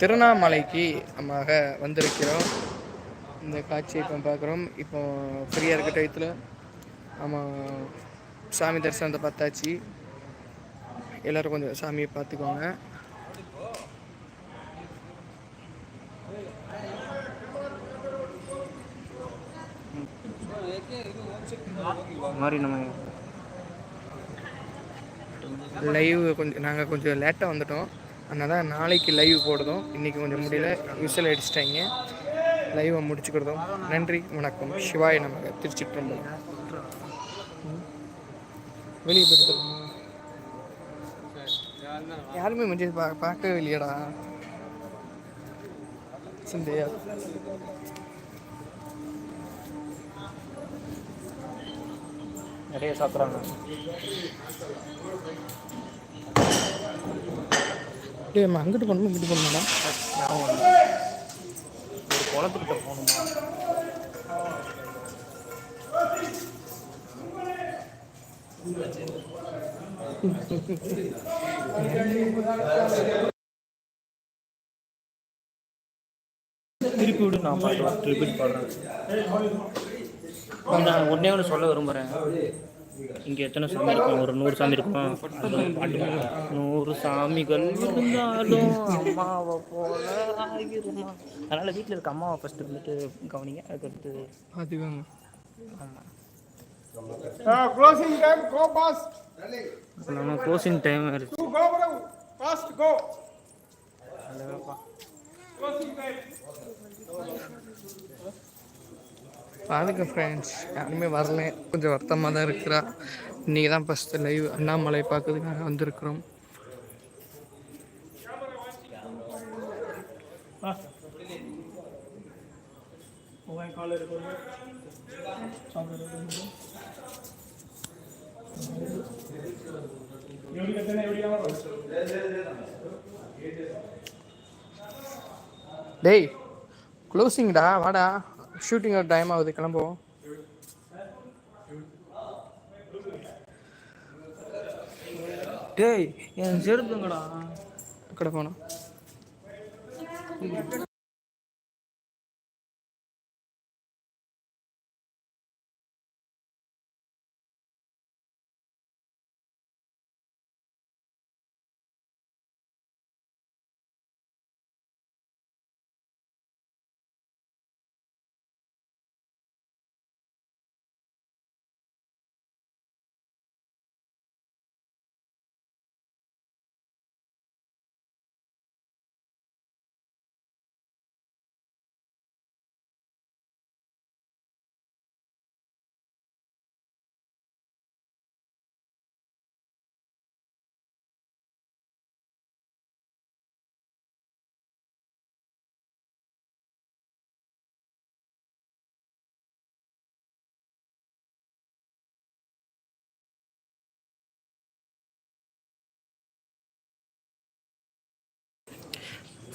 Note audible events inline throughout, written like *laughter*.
திருவண்ணாமலைக்கு நம்ம வந்திருக்கிறோம். இந்த காட்சியை இப்போ பார்க்குறோம். இப்போ ஃப்ரீயாக இருக்க டயத்தில் நம்ம சாமி தரிசனத்தை பார்த்தாச்சு. எல்லோரும் கொஞ்சம் சாமியை பார்த்துக்கோங்க. மாதிரி நம்ம லைவ் கொஞ்சம் நாங்கள் கொஞ்சம் லேட்டாக வந்துட்டோம். அதனால் தான் நாளைக்கு லைவ் போடுறதும். இன்றைக்கி கொஞ்சம் முடியல. விசில் அடிச்சிட்டாங்க. லைவை முடிச்சுக்கிறதும். நன்றி வணக்கம். சிவாய நமக்கு திருச்சிற்றம்பலம். வெளியே போயிட்டு யாருமே மஞ்சள் பா பார்க்கவே இல்லையடா. சிந்தையா? நிறைய சாப்பிட்றாங்க. டேய் நம்ம அங்கிட்டு போகணுமா இங்கிட்டு போகணுமாடா ஒரு குளத்துக்கிட்ட போகணுமா திருப்பி விடு நான் பாடுறேன் ரிப்பீட் பாடுறேன். நான் ஒன்னே ஒன்று சொல்ல விரும்புகிறேன் இங்கே எத்தனை சாமி இருக்கும் ஒரு நூறு சாமி இருக்கும். நூறு சாமிகள் இருந்தாலும் அம்மாவை போல ஆகிருமா அதனால் வீட்டில் இருக்க அம்மாவை ஃபஸ்ட்டு இருந்துட்டு கவனிங்க அதுக்கடுத்து பார்த்துக்கோங்க ஆமாம் closing time, go fast. நம்ம க்ளோசிங் டைம் ஆயிடுச்சு You go, bro. Fast, go. Closing time. பாருங்க ஃப்ரெண்ட்ஸ் யாருமே வரல. கொஞ்சம் வருத்தமாக தான் இருக்கிறா. இன்றைக்கி தான் ஃபஸ்ட்டு லைவ் அண்ணாமலை பார்க்கறதுக்காக வந்திருக்கிறோம். டேய் க்ளோசிங்டா வாடா. ஷூட்டிங் ஒரு டைம் ஆகுது கிளம்புவோம். டேய் என் செருப்புங்கடா. கடை போனோம்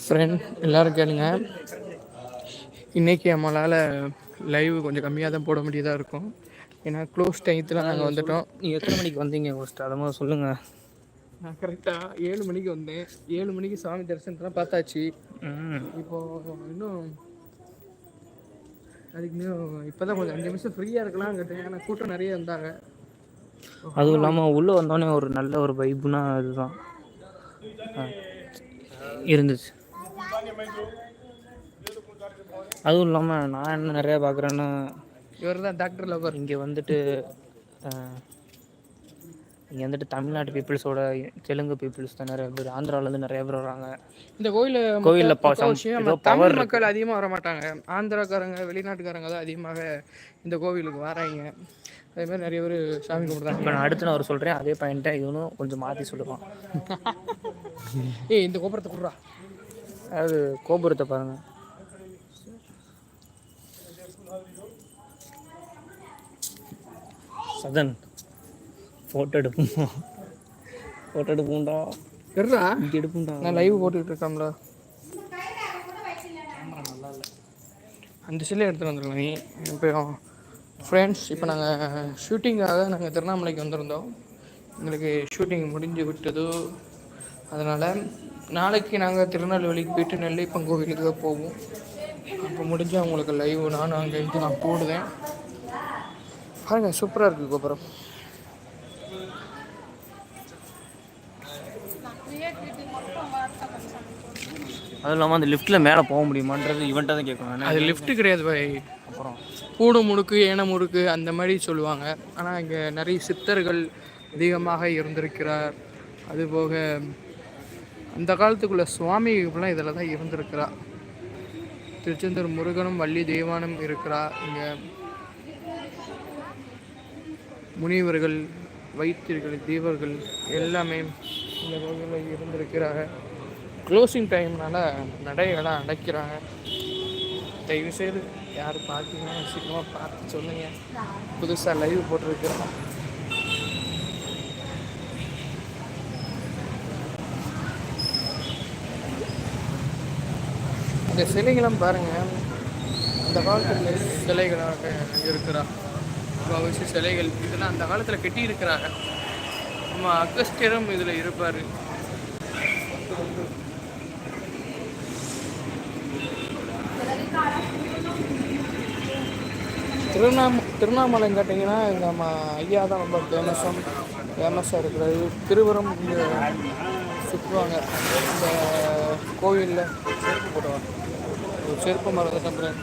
ஃப்ரெண்ட் எல்லோரும் கேளுங்க. இன்றைக்கி நம்மளால் லைவ் கொஞ்சம் கம்மியாக தான் போட முடியதாக இருக்கும். ஏன்னா க்ளோஸ் டயத்தில் நாங்கள் வந்துட்டோம். நீ எத்தனை மணிக்கு வந்தீங்க ஃபஸ்ட்டு அதை மாதிரி சொல்லுங்கள் நான் கரெக்டாக ஏழு மணிக்கு வந்தேன். ஏழு மணிக்கு சாமி தரிசனத்தெல்லாம் பார்த்தாச்சு. இப்போது இன்னும் அதுக்கு இன்னும் இப்போ தான் கொஞ்சம் அஞ்சு நிமிஷம் ஃப்ரீயாக இருக்கலாம் கேட்டேன். ஏன்னா கூட்டம் நிறைய இருந்தாங்க. அதுவும் இல்லாமல் உள்ளே வந்தோடனே ஒரு நல்ல ஒரு வைப்புனா அதுதான் இருந்துச்சு. அதுவும் இல்லாமல் நான் என்ன நிறையா பார்க்குறேன்னா இவர் தான் டாக்டர் லவர் இங்கே வந்துட்டு இங்கே வந்துட்டு தமிழ்நாட்டு பீப்புள்ஸோட தெலுங்கு பீப்புள்ஸ் தான் நிறைய பேர். ஆந்திராவிலேருந்து நிறைய பேர் வராங்க. இந்த கோயிலில் கோயில்ல தமிழ். மக்கள் அதிகமாக வர மாட்டாங்க ஆந்திராக்காரங்க வெளிநாட்டுக்காரங்க தான் அதிகமாக இந்த கோவிலுக்கு வராங்க. அதே மாதிரி நிறைய பேர் சாமி கும்பிட்றாங்க. இப்போ நான் அடுத்து நான் ஒரு சொல்கிறேன் அதே பாயிண்ட்டை இவனும் கொஞ்சம் மாற்றி சொல்லுவான். *laughs* ஏய் இந்த கோபுரத்தை குடுறா. அதாவது கோபுரத்தை பாருங்க. சதன் ஃபோட்டோ எடுப்போம் ஃபோட்டோ எடுப்போம்டா. எர்றா இங்கே எடுப்போம்டா. நான் லைவ் போட்டுக்கிட்டு இருக்கோம்ல அந்த சிலை எடுத்துகிட்டு வந்துருக்கோம் நீ. இப்போ ஃப்ரெண்ட்ஸ் இப்போ நாங்கள் ஷூட்டிங்காக நாங்கள் திருவண்ணாமலைக்கு வந்திருந்தோம். எங்களுக்கு ஷூட்டிங் முடிஞ்சு விட்டது. அதனால் நாளைக்கு நாங்கள் திருநெல்வேலிக்கு போயிட்டு நெல்லைப்பன் கோவிலுக்கு தான் போவோம். அப்போ முடிஞ்சால் உங்களுக்கு லைவ் நானும் அங்கே இது நான் போடுவேன். பாருங்கள் சூப்பராக இருக்குது கோபுரம். அதுவும் இல்லாமல் அந்த லிஃப்ட்டில் மேலே போக முடியுமான்றது இவன்ட்ட தான் கேட்கணும். அது லிஃப்ட் கிடையாது பாய். அப்புறம் கூடு முடுக்கு ஏன முறுக்கு அந்த மாதிரி சொல்லுவாங்க. ஆனால் இங்கே நிறைய சித்தர்கள் அதிகமாக இருந்திருக்கிறார். அதுபோக அந்த காலத்துக்குள்ள இப்பெல்லாம் இதில் தான் இருந்திருக்கிறா. திருச்செந்தூர் முருகனும் வள்ளி தெய்வானும் இருக்கிறா. இங்கே முனிவர்கள் வைத்தியர்கள் தீவர்கள் எல்லாமே இந்த கோவிலில் இருந்திருக்கிறாங்க. க்ளோசிங் டைம்னால நடையெல்லாம் அடைக்கிறாங்க. தயவுசெய்து யார் பார்த்தீங்கன்னா சீக்கிரமாக பார்த்து சொல்லுங்கள் புதுசாக லைவ் போட்டிருக்கிறோம். இந்த சிலைகளும் பாருங்கள் அந்த காலத்தில் சிலைகளாக இருக்கிறா. அவசிய சிலைகள். இதெல்லாம் அந்த காலத்தில் கட்டி இருக்கிறாங்க நம்ம அகஸ்தியரும் இதில் இருப்பார். திருவண்ணாம திருவண்ணாமலைன்னு கேட்டிங்கன்னா எங்கள் நம்ம ஐயா தான் ரொம்ப ஃபேமஸாக ஃபேமஸாக இருக்கிறது திருவரம் சுற்றுவாங்க இந்த கோவிலில் செருப்பு போடுவாங்க ஒரு செருப்பு மரத்தை அப்புறம்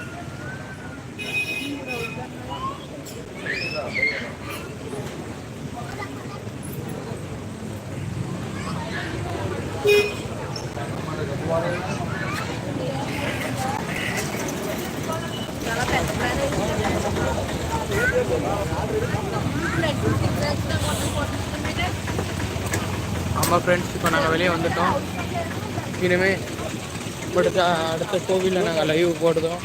ஆமாம் ஃப்ரெண்ட்ஸ் இப்போ நாங்கள் வெளியே வந்துட்டோம். இனிமே அடுத்த அடுத்த கோவிலில் நாங்கள் லைவ் போடுதோம்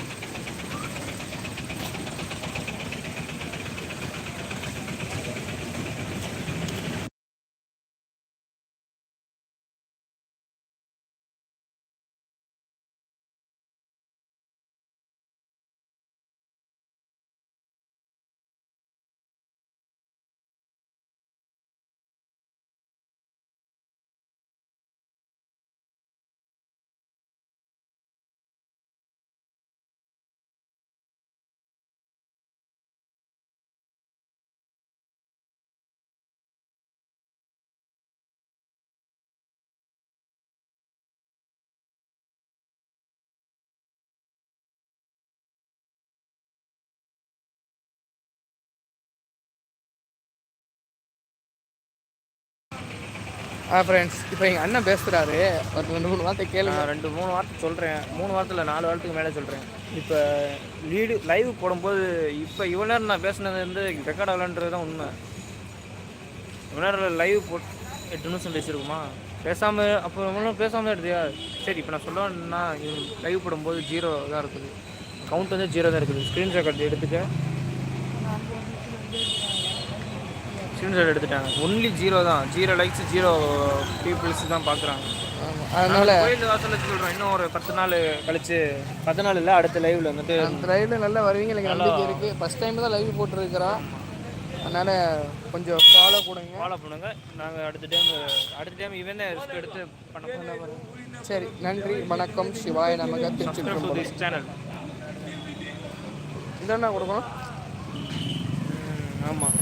ஃப்ரெண்ட்ஸ் இப்போ எங்கள் அண்ணன் பேசுகிறாரு ஒரு ரெண்டு மூணு வார்த்தை கேளுங்க. நான் ரெண்டு மூணு வார்த்தை சொல்கிறேன் மூணு வாரத்தில் நாலு வாரத்துக்கு மேலே சொல்கிறேன் இப்போ லீடு லைவ் போடும்போது இப்போ இவ்வளோ நேரம் நான் பேசுனது வந்து ரெக்கார்ட் ஆகலன்றது தான் உண்மை. இவ்வளோ நேரம் லைவ் போ எட்டு நிமிஷம் பேசியிருக்குமா பேசாமல் அப்போ இவ்வளோ பேசாமல் எடுத்தியா? சரி இப்போ நான் சொல்லுவேன்னா லைவ் போடும்போது ஜீரோ தான் இருக்குது. கவுண்ட் வந்து ஜீரோ தான் இருக்குது. ஸ்க்ரீன் ரெக்கார்ட் எடுத்துக்க. ஸ்க்ரீன்ஷாட் எடுத்துட்டாங்க. ஒன்லி ஜீரோ தான். ஜீரோ லைக்ஸ் ஜீரோ பீப்புள்ஸ் தான் பார்க்குறாங்க அதனால் கோயில் வாசல் வச்சு சொல்கிறோம் இன்னும் ஒரு பத்து நாள் கழிச்சு பத்து நாள் இல்லை அடுத்த லைவ்ல வந்துட்டு அந்த லைவில் நல்லா வருவீங்க எனக்கு நம்பிக்கை இருக்குது ஃபஸ்ட் டைம் தான் லைவ் போட்டிருக்கிறோம். அதனால் கொஞ்சம் ஃபாலோ கொடுங்க ஃபாலோ பண்ணுங்க. நாங்கள் அடுத்த டைம் அடுத்த டைம் இவன் ரிஸ்க் எடுத்து பண்ண சரி நன்றி வணக்கம். சிவாய நமக்கு திருச்சி சேனல் இதென்ன கொடுக்கணும். ஆமாம்